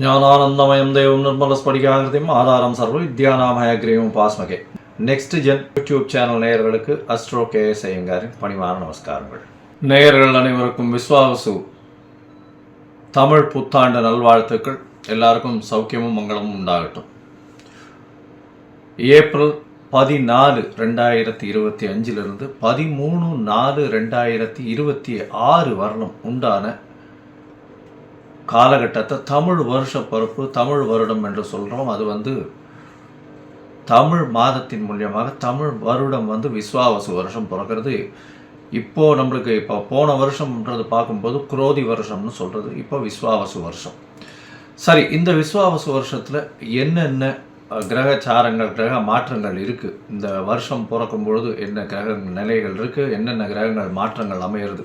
ஞானானந்தமயம் தெய்வம் நிர்மல ஸ்படிகாகிருதியும் ஆதாரம் சர்வ வித்யாநாமயக்ரீவம் பாஸ்மகே நெக்ஸ்ட் ஜென் யூடியூப் சேனல் நேயர்களுக்கு அஸ்ட்ரோ கே செய்யுங்காரின் பணிவான நமஸ்காரங்கள். நேயர்கள் அனைவருக்கும் விஸ்வாவசு. தமிழ் புத்தாண்டு நல்வாழ்த்துக்கள். எல்லாருக்கும் சௌக்கியமும் மங்களமும் உண்டாகட்டும். ஏப்ரல் பதினாலு ரெண்டாயிரத்தி இருபத்தி அஞ்சிலிருந்து பதிமூணு நாலு ரெண்டாயிரத்தி இருபத்தி ஆறு வரலும் உண்டான காலகட்டத்தை தமிழ் வருஷ பிறப்பு தமிழ் வருடம் என்று சொல்கிறோம் அது வந்து தமிழ் மாதத்தின் மூலியமாக தமிழ் வருடம் வந்து விஸ்வாவசு வருஷம் பிறக்கிறது. இப்போ நம்மளுக்கு இப்போ போன வருஷம்ன்றது பார்க்கும்போது குரோதி வருஷம்னு சொல்கிறது இப்போ விஸ்வாவசு வருஷம். சரி இந்த விஸ்வாவசு வருஷத்தில் என்னென்ன கிரகச்சாரங்கள் கிரக மாற்றங்கள் இருக்குது இந்த வருஷம் பிறக்கும் பொழுது என்ன கிரக நிலைகள் இருக்குது என்னென்ன கிரகங்கள் மாற்றங்கள் அமையிறது?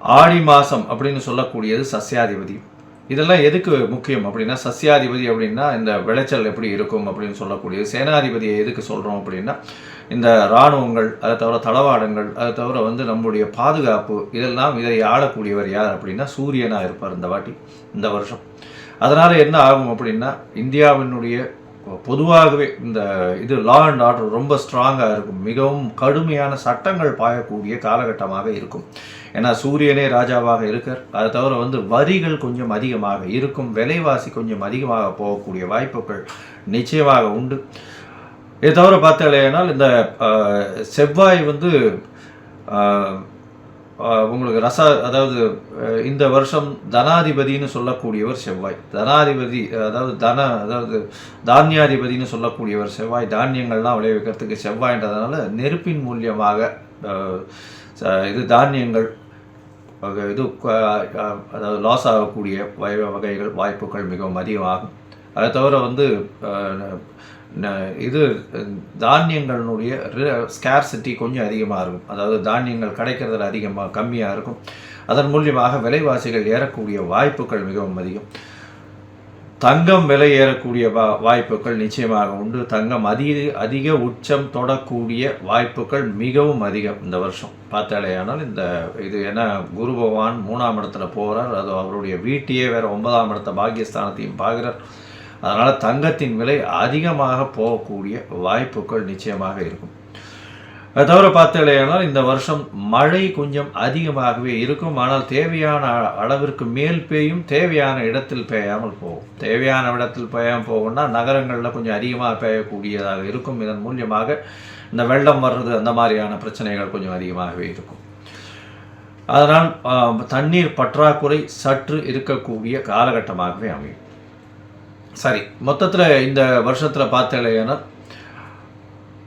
ஆடி மாதம் அப்படின்னு சொல்லக்கூடியது சஸ்யாதிபதி இதெல்லாம் எதுக்கு முக்கியம் அப்படின்னா சஸ்யாதிபதி அப்படின்னா இந்த விளைச்சல் எப்படி இருக்கும் அப்படின்னு சொல்லக்கூடியது. சேனாதிபதியை எதுக்கு சொல்கிறோம் அப்படின்னா இந்த இராணுவங்கள் அதை தவிர தளவாடங்கள் அதை தவிர வந்து நம்முடைய பாதுகாப்பு இதெல்லாம் இதை ஆளக்கூடியவர் யார் அப்படின்னா சூரியனாக இருப்பார் இந்த வாட்டி இந்த வருஷம். அதனால் என்ன ஆகும் அப்படின்னா இந்தியாவினுடைய பொதுவாகவே இந்த இது லா அண்ட் ஆர்டர் ரொம்ப ஸ்ட்ராங்காக இருக்கும். மிகவும் கடுமையான சட்டங்கள் பாயக்கூடிய காலகட்டமாக இருக்கும். ஏன்னா சூரியனே ராஜாவாக இருக்கார். அதை தவிர வந்து வரிகள் கொஞ்சம் அதிகமாக இருக்கும். விலைவாசி கொஞ்சம் அதிகமாக போகக்கூடிய வாய்ப்புகள் நிச்சயமாக உண்டு. இதை தவிர பார்த்தாலேனால் இந்த செவ்வாய் வந்து உங்களுக்கு ரச அதாவது இந்த வருஷம் தனாதிபதின்னு சொல்லக்கூடியவர் செவ்வாய். தனாதிபதி அதாவது தன அதாவது தானியாதிபதின்னு சொல்லக்கூடியவர் செவ்வாய். தானியங்கள்லாம் விளைவிக்கிறதுக்கு செவ்வாய்ன்றதுனால நெருப்பின் மூலியமாக இது தானியங்கள் இது அதாவது லாஸ் ஆகக்கூடிய வய வகைகள் வாய்ப்புகள் மிகவும் அதிகமாகும். அதை தவிர வந்து இது தானியங்களினுடைய ஸ்கேர்சிட்டி கொஞ்சம் அதிகமாக இருக்கும். அதாவது தானியங்கள் கிடைக்கிறதுல அதிகமாக கம்மியாக இருக்கும். அதன் மூலியமாக விலைவாசிகள் ஏறக்கூடிய வாய்ப்புகள் மிகவும் அதிகம். தங்கம் விலை ஏறக்கூடிய வா வாய்ப்புகள் நிச்சயமாக உண்டு. தங்கம் அதிக அதிக உச்சம் தொடக்கூடிய வாய்ப்புகள் மிகவும் அதிகம் இந்த வருஷம். பார்த்தாலேயானால் இந்த இது ஏன்னா குரு பகவான் மூணாம் இடத்துல போகிறார் அது அவருடைய வீட்டையே வேறு ஒன்பதாம் இடத்த பாக்கியஸ்தானத்தையும் பார்க்குறார். அதனால் தங்கத்தின் விலை அதிகமாக போகக்கூடிய வாய்ப்புகள் நிச்சயமாக இருக்கும். அது தவிர பார்த்தீங்கன்னா இந்த வருஷம் மழை கொஞ்சம் அதிகமாகவே இருக்கும். ஆனால் தேவையான அ- அளவிற்கு மேல் பெய்யும் தேவையான இடத்தில் பெய்யாமல் போகும். தேவையான இடத்தில் பெய்யாமல் போகும்னா நகரங்களில் கொஞ்சம் அதிகமாக பெய்யக்கூடியதாக இருக்கும். இதன் மூலியமாக இந்த வெள்ளம் வர்றது அந்த மாதிரியான பிரச்சனைகள் கொஞ்சம் அதிகமாகவே இருக்கும். அதனால் தண்ணீர் பற்றாக்குறை சற்று இருக்கக்கூடிய காலகட்டமாகவே அமையும். சரி மொத்தத்தில் இந்த வருஷத்தில் பார்த்தீங்கன்னா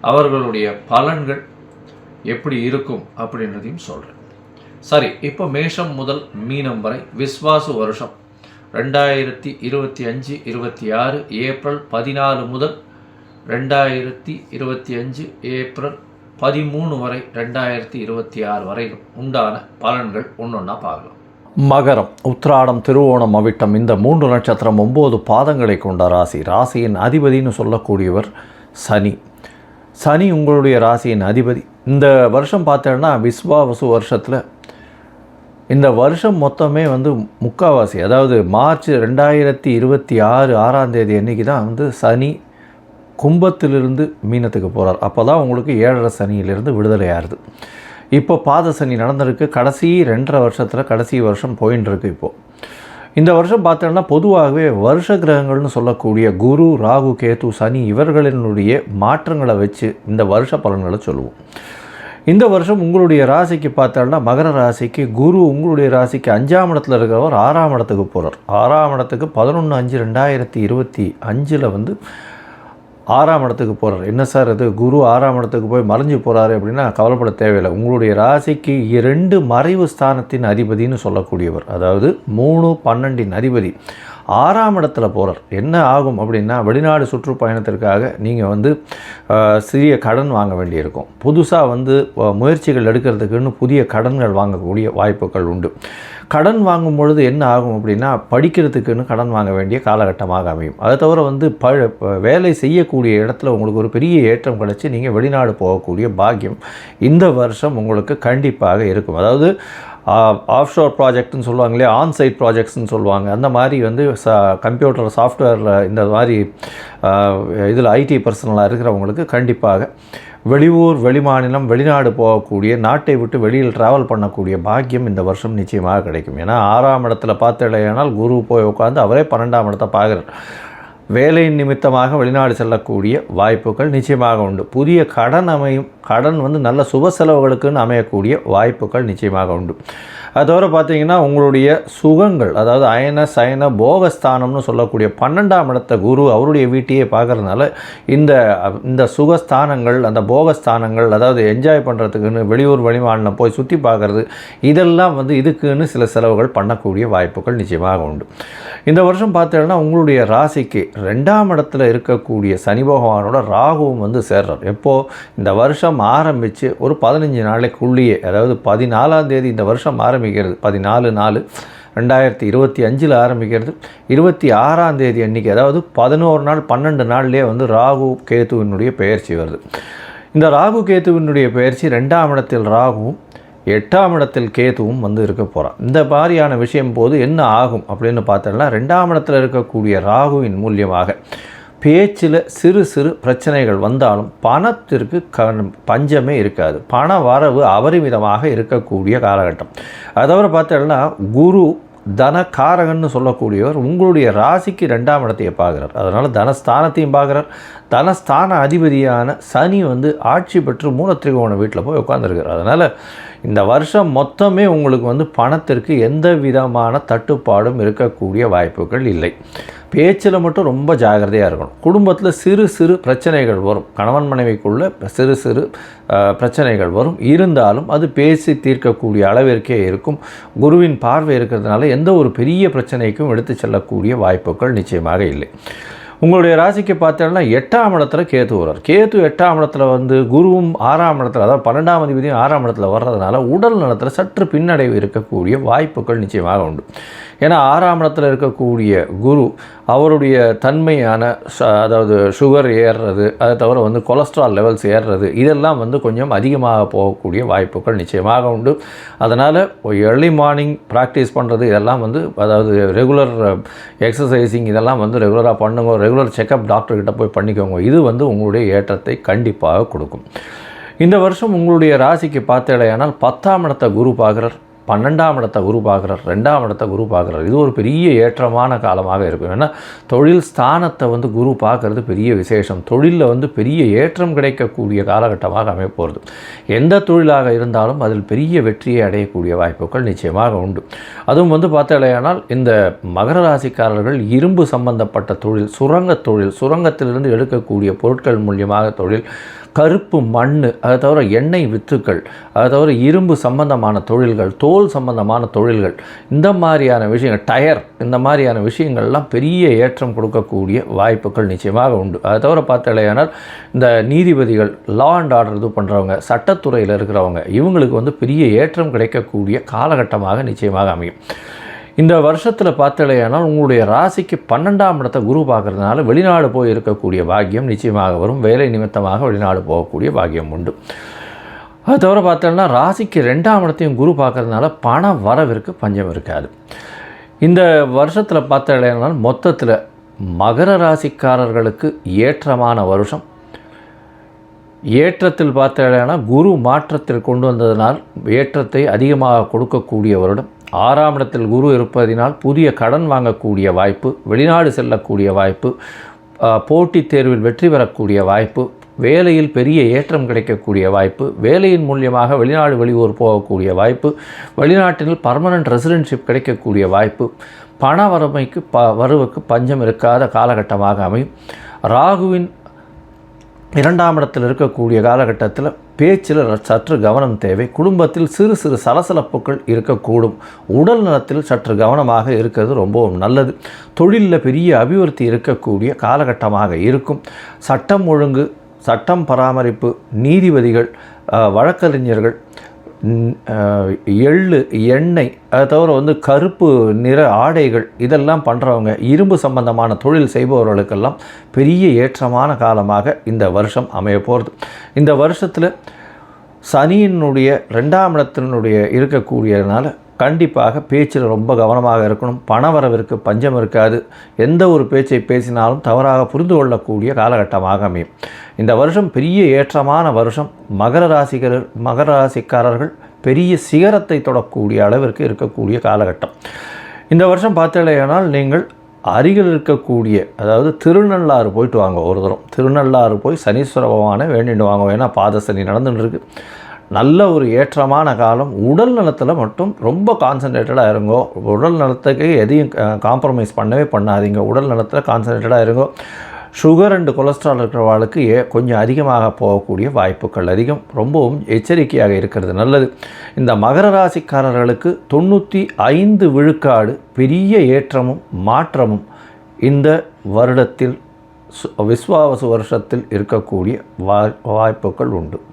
அவர்களுடைய பலன்கள் எப்படி இருக்கும் அப்படின்றதையும் சொல்கிறேன் சரி இப்போ மேஷம் முதல் மீனம் வரை விஸ்வாசு வருஷம். ரெண்டாயிரத்தி இருபத்தி அஞ்சு இருபத்தி ஆறு ஏப்ரல் பதினாலு முதல் ரெண்டாயிரத்தி இருபத்தி அஞ்சு ஏப்ரல் பதிமூணு வரை ரெண்டாயிரத்தி இருபத்தி ஆறு வரையிலும் உண்டான பலன்கள் ஒன்றொன்னா பார்க்கலாம். மகரம் உத்ராடம் திருவோணம் அவிட்டம் இந்த மூன்று நட்சத்திரம் ஒம்பது பாதங்களை கொண்ட ராசி. ராசியின் அதிபதின்னு சொல்லக்கூடியவர் சனி. சனி உங்களுடைய ராசியின் அதிபதி. இந்த வருஷம் பார்த்தேன்னா விஸ்வாவசு வருஷத்தில் இந்த வருஷம் மொத்தமே வந்து முக்காவாசி அதாவது மார்ச் ரெண்டாயிரத்தி இருபத்தி ஆறு ஆறாம் தேதி அன்றைக்கி தான் வந்து சனி கும்பத்திலிருந்து மீனத்துக்கு போகிறார் அப்போ தான் உங்களுக்கு ஏழரை சனியிலிருந்து விடுதலை ஆகுது இப்போ பாத சனி நடந்திருக்கு. கடைசி ரெண்டரை வருஷத்தில் கடைசி வருஷம் போயின்னு இருக்கு இப்போது இந்த வருஷம் பார்த்தோம்னா பொதுவாகவே வருஷ கிரகங்கள்னு சொல்லக்கூடிய குரு ராகு கேது சனி இவர்களினுடைய மாற்றங்களை வச்சு இந்த வருஷ பலன்களை சொல்லுவோம். இந்த வருஷம் உங்களுடைய ராசிக்கு பார்த்தோம்னா மகர ராசிக்கு குரு உங்களுடைய ராசிக்கு அஞ்சாம் இடத்துல இருக்கிறவர் ஆறாம் இடத்துக்கு போகிறார் ஆறாம் இடத்துக்கு பதினொன்று அஞ்சு ரெண்டாயிரத்தி இருபத்தி அஞ்சில் வந்து ஆறாம் இடத்துக்கு போகிறார் என்ன சார் அது? குரு ஆறாம் இடத்துக்கு போய் மறைஞ்சு போகிறாரு அப்படின்னா கவலைப்பட தேவையில்லை. உங்களுடைய ராசிக்கு இரண்டு மறைவு ஸ்தானத்தின் அதிபதினு சொல்லக்கூடியவர் அதாவது மூணு பன்னெண்டின் அதிபதி. ஆறாம் இடத்துல போகிறார் என்ன ஆகும் அப்படின்னா வெளிநாடு சுற்றுப்பயணத்திற்காக நீங்கள் வந்து சிறிய கடன் வாங்க வேண்டியிருக்கும். புதுசாக வந்து முயற்சிகள் எடுக்கிறதுக்குன்னு புதிய கடன்கள் வாங்கக்கூடிய வாய்ப்புகள் உண்டு. கடன் வாங்கும் பொழுது என்ன ஆகும் அப்படின்னா படிக்கிறதுக்குன்னு கடன் வாங்க வேண்டிய காலகட்டமாக அமையும். அதை தவிர வந்து ப வேலை செய்யக்கூடிய இடத்துல உங்களுக்கு ஒரு பெரிய ஏற்றம் கிடச்சி நீங்கள் வெளிநாடு போகக்கூடிய பாக்கியம் இந்த வருஷம் உங்களுக்கு கண்டிப்பாக இருக்கும். அதாவது ஆஃப் ஷோர் ப்ராஜெக்ட்னு சொல்லுவாங்க இல்லையா ஆன் சைட் ப்ராஜெக்ட்ஸ்னு சொல்லுவாங்க. அந்த மாதிரி வந்து ச கம்ப்யூட்டர் சாஃப்ட்வேரில் இந்த மாதிரி இதில் ஐடி பர்சனலாக இருக்கிறவங்களுக்கு கண்டிப்பாக வெளியூர் வெளிமாநிலம் வெளிநாடு போகக்கூடிய நாட்டை விட்டு வெளியில் ட்ராவல் பண்ணக்கூடிய பாக்கியம் இந்த வருஷம் நிச்சயமாக கிடைக்கும். ஏன்னா ஆறாம் இடத்துல பார்த்தடையானால் குரு போய் உட்காந்து அவரே பன்னெண்டாம் இடத்தை பார்க்குறார். வேலையின் நிமித்தமாக வெளிநாடு செல்லக்கூடிய வாய்ப்புகள் நிச்சயமாக உண்டு. புதிய கடன் அமையும் கடன் வந்து நல்ல சுப செலவுகளுக்குன்னு அமையக்கூடிய வாய்ப்புகள் நிச்சயமாக உண்டு. அது தவிர பார்த்தீங்கன்னா உங்களுடைய சுகங்கள் அதாவது அயன சயன போகஸ்தானம்னு சொல்லக்கூடிய பன்னெண்டாம் இடத்த குரு அவருடைய வீட்டையே பார்க்கறதுனால இந்த இந்த சுகஸ்தானங்கள் அந்த போகஸ்தானங்கள் அதாவது என்ஜாய் பண்ணுறதுக்குன்னு வெளியூர் வெளிமாநிலம் போய் சுற்றி பார்க்குறது இதெல்லாம் வந்து இதுக்குன்னு சில செலவுகள் பண்ணக்கூடிய வாய்ப்புகள் நிச்சயமாக உண்டு. இந்த வருஷம் பார்த்தீங்கன்னா உங்களுடைய ராசிக்கு ரெண்டாம் இடத்துல இருக்கக்கூடிய சனி பகவானோட ராகுவும் வந்து சேர்றார். எப்போது இந்த வருஷம் ஆரம்பித்து ஒரு பதினஞ்சு நாளைக்குள்ளேயே அதாவது பதினாலாம் தேதி இந்த வருஷம் ஆரம்பிக்கிறது பதினாலு நாலு ரெண்டாயிரத்தி இருபத்தி அஞ்சில் ஆரம்பிக்கிறது இருபத்தி ஆறாம் தேதி அன்றைக்கி அதாவது பதினோரு நாள் பன்னெண்டு நாள்லேயே வந்து ராகு கேத்துவினுடைய பெயர்ச்சி வருது. இந்த ராகு கேத்துவினுடைய பெயர்ச்சி ரெண்டாம் இடத்தில் ராகுவும் எட்டாம் இடத்தில் கேதுவும் வந்து இருக்க போகிறான் இந்த மாதிரியான விஷயம் போது என்ன ஆகும் அப்படின்னு பார்த்தோம்னா ரெண்டாம் இடத்துல இருக்கக்கூடிய ராகுவின் மூலியமாக பேச்சில் சிறு சிறு பிரச்சனைகள் வந்தாலும் பணத்திற்கு க பஞ்சமே இருக்காது. பண வரவு அபரிமிதமாக இருக்கக்கூடிய காலகட்டம். அதவிர பார்த்தோம்னா குரு தனக்காரகன்னு சொல்லக்கூடியவர் உங்களுடைய ராசிக்கு ரெண்டாம் இடத்தையே பார்க்குறார். அதனால் தனஸ்தானத்தையும் பார்க்குறார். தனஸ்தான அதிபதியான சனி வந்து ஆட்சி பெற்று மூலத்திரிகோண வீட்டில் போய் உட்காந்துருக்கார் அதனால் இந்த வருஷம் மொத்தமே உங்களுக்கு வந்து பணத்திற்கு எந்த விதமான தட்டுப்பாடும் இருக்கக்கூடிய வாய்ப்புகள் இல்லை. பேச்சில் மட்டும் ரொம்ப ஜாகிரதையாக இருக்கணும். குடும்பத்தில் சிறு சிறு பிரச்சனைகள் வரும். கணவன் மனைவிக்குள்ள சிறு சிறு பிரச்சனைகள் வரும். இருந்தாலும் அது பேசி தீர்க்கக்கூடிய அளவிற்கே இருக்கும். குருவின் பார்வை இருக்கிறதுனால எந்த ஒரு பெரிய பிரச்சனைக்கும் எடுத்து செல்லக்கூடிய வாய்ப்புகள் நிச்சயமாக இல்லை. உங்களுடைய ராசிக்கு பார்த்தோம்னா எட்டாம் இடத்துல கேத்து வர்றார். கேத்து எட்டாம் இடத்துல வந்து குருவும் ஆறாம் இடத்துல அதாவது பன்னெண்டாம் அதிபதியும் ஆறாம் இடத்துல வர்றதுனால உடல் நலத்தில் சற்று பின்னடைவு இருக்கக்கூடிய வாய்ப்புகள் நிச்சயமாக உண்டு. ஏன்னா ஆறாம் இடத்துல இருக்கக்கூடிய குரு அவருடைய தன்மையான அதாவது சுகர் ஏறுறது அதை தவிர வந்து கொலஸ்ட்ரால் லெவல்ஸ் ஏறுறது இதெல்லாம் வந்து கொஞ்சம் அதிகமாக போகக்கூடிய வாய்ப்புகள் நிச்சயமாக உண்டு. அதனால் ஏர்லி மார்னிங் ப்ராக்டிஸ் பண்ணுறது இதெல்லாம் வந்து அதாவது ரெகுலர் எக்ஸசைசிங் இதெல்லாம் வந்து ரெகுலராக பண்ணுங்க ரெகுலர் செக்கப் டாக்டர்கிட்ட போய் பண்ணிக்கோங்க. இது வந்து உங்களுடைய ஏற்றத்தை கண்டிப்பாக கொடுக்கும். இந்த வருஷம் உங்களுடைய ராசிக்கு பார்த்தேடையானால் பத்தாம் இடத்தை குரு பார்க்குறார். பன்னெண்டாம் இடத்தை குரு பார்க்குறார் ரெண்டாம் இடத்தை குரு பார்க்குறார். இது ஒரு பெரிய ஏற்றமான காலமாக இருக்கும். ஏன்னா தொழில் ஸ்தானத்தை வந்து குரு பார்க்குறது பெரிய விசேஷம். தொழிலில் வந்து பெரிய ஏற்றம் கிடைக்கக்கூடிய காலகட்டமாக அமைப்போகிறது எந்த தொழிலாக இருந்தாலும் அதில் பெரிய வெற்றியை அடையக்கூடிய வாய்ப்புகள் நிச்சயமாக உண்டு. அதுவும் வந்து பார்த்தாலேயானால் இந்த மகர ராசிக்காரர்கள் இரும்பு சம்பந்தப்பட்ட தொழில் சுரங்க தொழில் சுரங்கத்திலிருந்து எடுக்கக்கூடிய பொருட்கள் மூலியமாக தொழில் கருப்பு மண் அதை தவிர எண்ணெய் வித்துக்கள் அதை தவிர இரும்பு சம்பந்தமான தொழில்கள் தோல் சம்பந்தமான தொழில்கள் இந்த மாதிரியான விஷயங்கள் டயர் இந்த மாதிரியான விஷயங்கள்லாம் பெரிய ஏற்றம் கொடுக்கக்கூடிய வாய்ப்புகள் நிச்சயமாக உண்டு. அதை தவிர பார்த்தாலேயானால் இந்த நீதிபதிகள் லா அண்ட் ஆர்டர் இது பண்ணுறவங்க சட்டத்துறையில் இருக்கிறவங்க இவங்களுக்கு வந்து பெரிய ஏற்றம் கிடைக்கக்கூடிய காலகட்டமாக நிச்சயமாக அமையும். இந்த வருஷத்தில் பார்த்தலையானால் உங்களுடைய ராசிக்கு பன்னெண்டாம் இடத்தை குரு பார்க்கறதுனால வெளிநாடு போய் இருக்கக்கூடிய பாக்கியம் நிச்சயமாக வரும். வேலை நிமித்தமாக வெளிநாடு போகக்கூடிய பாக்கியம் உண்டு. அது தவிர பார்த்தோம்னா ராசிக்கு ரெண்டாம் இடத்தையும் குரு பார்க்கறதுனால பண வரவிற்கு பஞ்சம் இருக்காது. இந்த வருஷத்தில் பார்த்தலையானால் மொத்தத்தில் மகர ராசிக்காரர்களுக்கு ஏற்றமான வருஷம் ஏற்றத்தில் பார்த்தீங்கன்னா குரு மாற்றத்தில் கொண்டு வந்ததனால் ஏற்றத்தை அதிகமாக கொடுக்கக்கூடிய வருடம். ஆறாம் இடத்தில் குரு இருப்பதினால் புதிய கடன் வாங்கக்கூடிய வாய்ப்பு வெளிநாடு செல்லக்கூடிய வாய்ப்பு போட்டித் தேர்வில் வெற்றி பெறக்கூடிய வாய்ப்பு வேலையில் பெரிய ஏற்றம் கிடைக்கக்கூடிய வாய்ப்பு வேலையின் மூலியமாக வெளிநாடு வெளியூர் போகக்கூடிய வாய்ப்பு வெளிநாட்டில் பர்மனன்ட் ரெசிடென்ஷிப் கிடைக்கக்கூடிய வாய்ப்பு பண வறுமைக்கு ப வருவுக்கு பஞ்சம் இருக்காத காலகட்டமாக அமையும். ராகுவின் இரண்டாம் இடத்தில் இருக்கக்கூடிய காலகட்டத்தில் பேச்சில் சற்று கவனம் தேவை. குடும்பத்தில் சிறு சிறு சலசலப்புகள் இருக்கக்கூடும். உடல் நலத்தில் சற்று கவனமாக இருக்கிறது ரொம்பவும் நல்லது. தொழிலில் பெரிய அபிவிருத்தி இருக்கக்கூடிய காலகட்டமாக இருக்கும். சட்டம் ஒழுங்கு சட்டம் பராமரிப்பு நீதிபதிகள் வழக்கறிஞர்கள் எள்ளு எண்ணெய் அதை தவிர வந்து கருப்பு நிற ஆடைகள் இதெல்லாம் பண்ணுறவங்க இரும்பு சம்பந்தமான தொழில் செய்பவர்களுக்கெல்லாம் பெரிய ஏற்றமான காலமாக இந்த வருஷம் அமைய போகிறது இந்த வருஷத்தில் சனியினுடைய ரெண்டாம் இடத்தினுடைய இருக்கக்கூடியதுனால கண்டிப்பாக பேச்சில் ரொம்ப கவனமாக இருக்கணும். பண வரவிற்கு பஞ்சம் இருக்காது. எந்த ஒரு பேச்சை பேசினாலும் தவறாக புரிந்து கொள்ளக்கூடிய காலகட்டமாக அமையும். இந்த வருஷம் பெரிய ஏற்றமான வருஷம். மகர ராசிகர் மகர ராசிக்காரர்கள் பெரிய சிகரத்தை தொடக்கூடிய அளவிற்கு இருக்கக்கூடிய காலகட்டம். இந்த வருஷம் பார்த்தீங்கன்னா நீங்கள் அருகில் இருக்கக்கூடிய அதாவது திருநள்ளாறு போயிட்டு வாங்க ஒரு தரம். திருநள்ளாறு போய் சனீஸ்வர பகவானை வேண்டிட்டு வாங்க. ஏன்னா பாத சனி நடந்துட்டு நல்ல ஒரு ஏற்றமான காலம். உடல் நலத்தில் மட்டும் ரொம்ப கான்சன்ட்ரேட்டடாக இருங்கோ. உடல் நலத்துக்கு எதையும் காம்ப்ரமைஸ் பண்ணவே பண்ணாதீங்க. உடல் நலத்தில் கான்சன்ட்ரேட்டடாக இருங்கோ. சுகர் அண்டு கொலஸ்ட்ரால் இருக்கிறவர்களுக்கு ஏ கொஞ்சம் அதிகமாக போகக்கூடிய வாய்ப்புகள் அதிகம். ரொம்பவும் எச்சரிக்கையாக இருக்கிறது நல்லது. இந்த மகர ராசிக்காரர்களுக்கு தொண்ணூற்றி ஐந்து விழுக்காடு பெரிய ஏற்றமும் மாற்றமும் இந்த வருடத்தில் விஸ்வாவசு வருஷத்தில் இருக்கக்கூடிய வாய்ப்புகள் உண்டு.